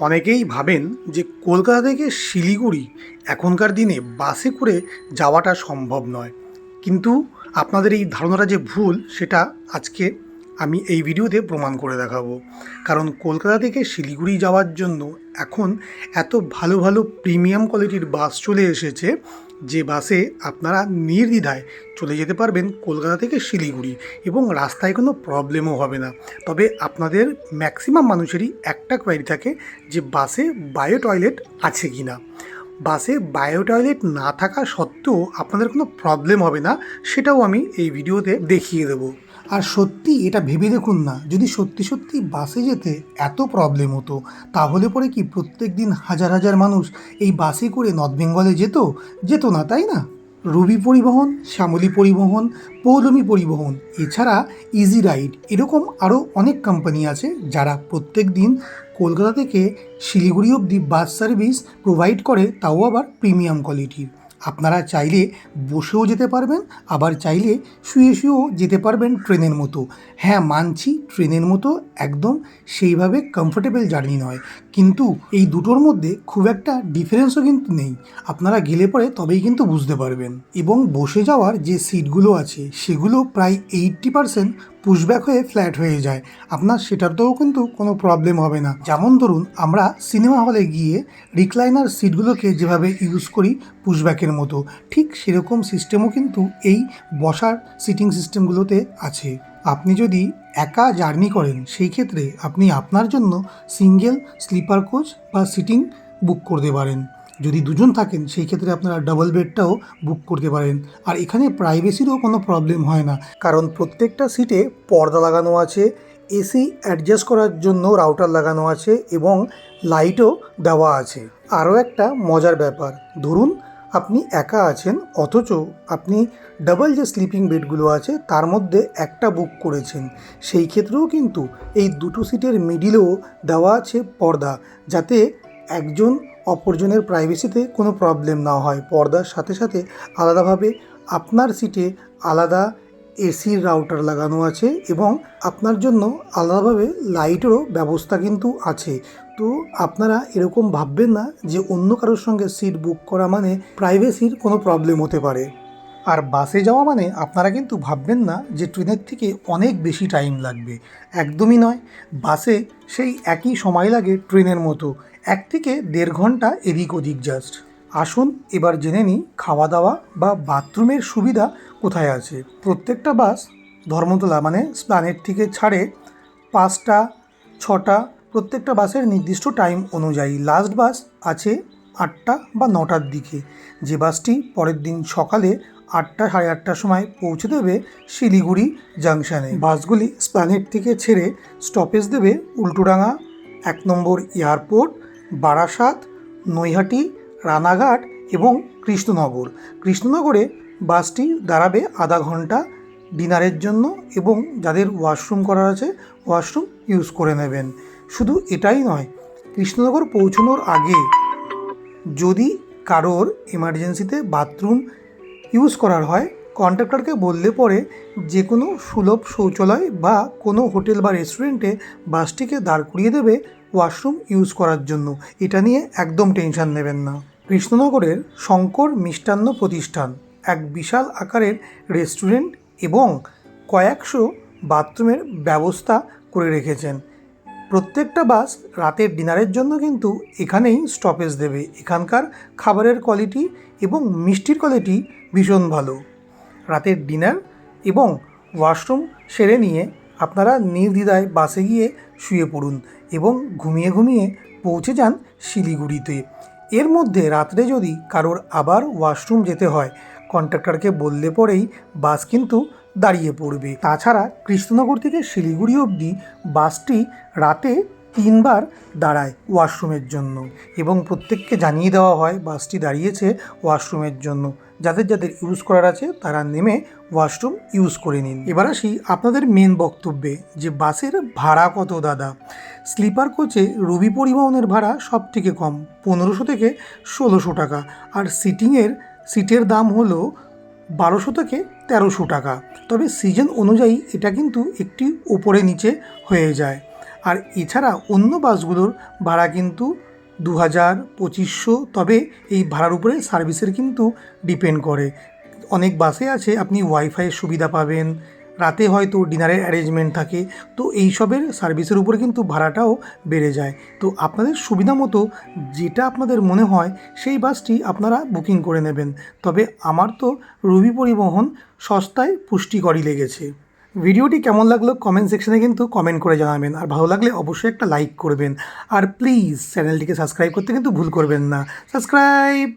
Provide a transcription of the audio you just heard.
অনেকেই ভাবেন যে কলকাতা থেকে শিলিগুড়ি এখনকার দিনে বাসে করে যাওয়াটা সম্ভব নয়। কিন্তু আপনাদের এই ধারণাটা যে ভুল, সেটা আজকে আমি এই ভিডিওতে প্রমাণ করে দেখাবো। কারণ কলকাতা থেকে শিলিগুড়ি যাওয়ার জন্য এখন এত ভালো ভালো প্রিমিয়াম কোয়ালিটির বাস চলে এসেছে যে বাসে আপনারা নির্দ্বিধায় চলে যেতে পারবেন কলকাতা থেকে শিলিগুড়ি এবং রাস্তায় কোনো প্রবলেমও হবে না। তবে আপনাদের ম্যাক্সিমাম মানুষেরই একটা কোয়ারি থাকে যে বাসে বায়ো টয়লেট আছে কি না বাসে বায়ো টয়লেট না থাকা সত্ত্বেও আপনাদের কোনো প্রবলেম হবে না, সেটাও আমি এই ভিডিওতে দেখিয়ে দেবো। আর সত্যি এটা ভেবে দেখুন না, যদি সত্যি সত্যি বাসে যেতে এত প্রবলেম হতো, তাহলে পরে কি প্রত্যেক দিন হাজার হাজার মানুষ এই বাসে করে নর্থ বেঙ্গলে যেত? যেত না, তাই না? রবি পরিবহন, শ্যামলী পরিবহন, পৌলমী পরিবহন, এছাড়া ইজি রাইড এরকম আরও অনেক কোম্পানি আছে যারা প্রত্যেক দিন কলকাতা থেকে শিলিগুড়ি অবধি বাস সার্ভিস প্রোভাইড করে, তাও আবার প্রিমিয়াম কোয়ালিটির আপনারা চাইলে বসেও যেতে পারবেন, আবার চাইলে শুয়ে শুয়েও যেতে পারবেন ট্রেনের মতো। হ্যাঁ মানছি ট্রেনের মতো একদম সেইভাবে কমফোর্টেবল জার্নি নয়। কিন্তু এই দুটোর মধ্যে খুব একটা ডিফারেন্সও কিন্তু নেই। আপনারা গেলে পরে তবেই কিন্তু বুঝতে পারবেন। এবং বসে যাওয়ার যে সিটগুলো আছে, সেগুলো প্রায় এইট্টি পারসেন্ট পুশব্যাক হয়ে ফ্ল্যাট হয়ে যায়। আপনার সেটাতেও কিন্তু কোনো প্রবলেম হবে না। যেমন ধরুন, আমরা সিনেমা হলে গিয়ে রিক্লাইনার সিটগুলোকে যেভাবে ইউজ করি পুশব্যাকের মতো, ঠিক সেরকম সিস্টেমও কিন্তু এই বসার সিটিং সিস্টেমগুলোতে আছে। আপনি যদি একা জার্নি করেন, সেই ক্ষেত্রে আপনি আপনার জন্য সিঙ্গেল স্লিপার কোচ বা সিটিং বুক করতে পারেন। যদি দুজন থাকেন, সেই ক্ষেত্রে আপনারা ডাবল বেডটাও বুক করতে পারেন। আর এখানে প্রাইভেসিরও কোনো প্রবলেম হয় না। কারণ প্রত্যেকটা সিটে পর্দা লাগানো আছে এসি অ্যাডজাস্ট করার জন্য রাউটার লাগানো আছে এবং লাইটও দেওয়া আছে। আরও একটা মজার ব্যাপার, ধরুন আপনি একা আছেন, অথচ আপনি ডাবল যে স্লিপিং বেডগুলো আছে, তার মধ্যে একটা বুক করেছেন। সেই ক্ষেত্রেও কিন্তু এই দুটো সিটের মিডিলেও দেওয়া আছে পর্দা, যাতে একজন অপরজনের প্রাইভেসিতে কোনো প্রবলেম না হয়। পর্দার সাথে সাথে আলাদাভাবে আপনার সিটে আলাদা এসির রাউটার লাগানো আছে এবং আপনার জন্য আলাদাভাবে লাইটেরও ব্যবস্থা কিন্তু আছে। তো আপনারা এরকম ভাববেন না যে অন্য কারোর সঙ্গে সিট বুক করা মানে প্রাইভেসির কোনো প্রবলেম হতে পারে। আর বাসে যাওয়া মানে আপনারা কিন্তু ভাববেন না যে ট্রেনের থেকে অনেক বেশি টাইম লাগবে। একদমই নয়। বাসে সেই একই সময় লাগে ট্রেনের মতো। এক থেকে দেড় ঘণ্টা এদিক ওদিক জাস্ট আসুন, এবার জেনে নিই খাওয়া দাওয়া বা বাথরুমের সুবিধা কোথায় আছে। প্রত্যেকটা বাস ধর্মতলা মানে স্প্লানেট থেকে ছাড়ে পাঁচটা, ছটা, প্রত্যেকটা বাসের নির্দিষ্ট টাইম অনুযায়ী। লাস্ট বাস আছে আটটা বা নটার দিকে। যে বাসটি পরের দিন সকালে আটটা সাড়ে আটটার সময় পৌঁছে দেবে শিলিগুড়ি জাংশনে। বাসগুলি স্প্লানেট থেকে ছেড়ে স্টপেজ দেবে উল্টোডাঙা এক নম্বর এয়ারপোর্ট, বারাসাত, নৈহাটি, রানাঘাট এবং কৃষ্ণনগর। কৃষ্ণনগরে বাসটি দাঁড়াবে আধা ঘণ্টা ডিনারের জন্য এবং যাদের ওয়াশরুম করার আছে ওয়াশরুম ইউজ করে নেবেন। শুধু এটাই নয়, কৃষ্ণনগর পৌঁছানোর আগে যদি কারোর এমার্জেন্সিতে বাথরুম ইউজ করার হয়। কন্ট্রাক্টরকে বললে পরে যে কোনো সুলভ শৌচালয় বা কোনো হোটেল বা রেস্টুরেন্টে বাসটিকে দাঁড় করিয়ে দেবে ওয়াশরুম ইউজ করার জন্য। এটা নিয়ে একদম টেনশন নেবেন না। কৃষ্ণনগরের শঙ্কর মিষ্টান্ন প্রতিষ্ঠান এক বিশাল আকারের রেস্টুরেন্ট এবং কয়েকশো বাথরুমের ব্যবস্থা করে রেখেছেন। প্রত্যেকটা বাস রাতের ডিনারের জন্য কিন্তু এখানেই স্টপেজ দেবে। এখানকার খাবারের কোয়ালিটি এবং মিষ্টির কোয়ালিটি ভীষণ ভালো। রাতের ডিনার এবং ওয়াশরুম সেরে নিয়ে আপনারা নির্দ্বিধায় বাসে গিয়ে শুয়ে পড়ুন এবং ঘুমিয়ে ঘুমিয়ে পৌঁছে যান শিলিগুড়িতে। এর মধ্যে রাত্রে যদি কারোর আবার ওয়াশরুম যেতে হয় কন্ট্রাক্টরকে বললে পরেই বাস কিন্তু দাঁড়িয়ে পড়বে। তাছাড়া কৃষ্ণনগর থেকে শিলিগুড়ি অবধি বাসটি রাতে তিনবার দাঁড়ায় ওয়াশরুমের জন্য এবং প্রত্যেককে জানিয়ে দেওয়া হয় বাসটি দাঁড়িয়েছে ওয়াশরুমের জন্য। যাদের যাদের ইউজ করার আছে তারা নেমে ওয়াশরুম ইউজ করে নিন। এবার আসি আপনাদের মেন বক্তব্যে যে বাসের ভাড়া কত দাদা? স্লিপার কোচে রবি পরিবহনের ভাড়া সব থেকে কম, পনেরোশো থেকে ষোলোশো টাকা। আর সিটিংয়ের, সিটের দাম হলো বারোশো থেকে তেরোশো টাকা। তবে সিজন অনুযায়ী এটা কিন্তু একটি ওপরে নিচে হয়ে যায়। আর এছাড়া অন্য বাসগুলোর ভাড়া কিন্তু দু হাজার পঁচিশশো। তবে এই ভাড়ার উপরে সার্ভিসের কিন্তু ডিপেন্ড করে। অনেক বাসে আছে, আপনি ওয়াইফাইয়ের সুবিধা পাবেন রাতে হয়তো ডিনারের অ্যারেঞ্জমেন্ট থাকে। তো এইসবের সার্ভিসের উপরে কিন্তু ভাড়াটাও বেড়ে যায়। তো আপনাদের সুবিধা মতো যেটা আপনাদের মনে হয়, সেই বাসটি আপনারা বুকিং করে নেবেন। তবে আমার তো রবি পরিবহন সস্তায় পুষ্টিকরই লেগেছে। ভিডিওটি কেমন লাগল কমেন্ট সেকশনে কিন্তু কমেন্ট করে জানাবেন। আর ভালো লাগলে অবশ্যই একটা লাইক করবেন। আর প্লিজ চ্যানেলটিকে সাবস্ক্রাইব করতে কিন্তু ভুল করবেন না। সাবস্ক্রাইব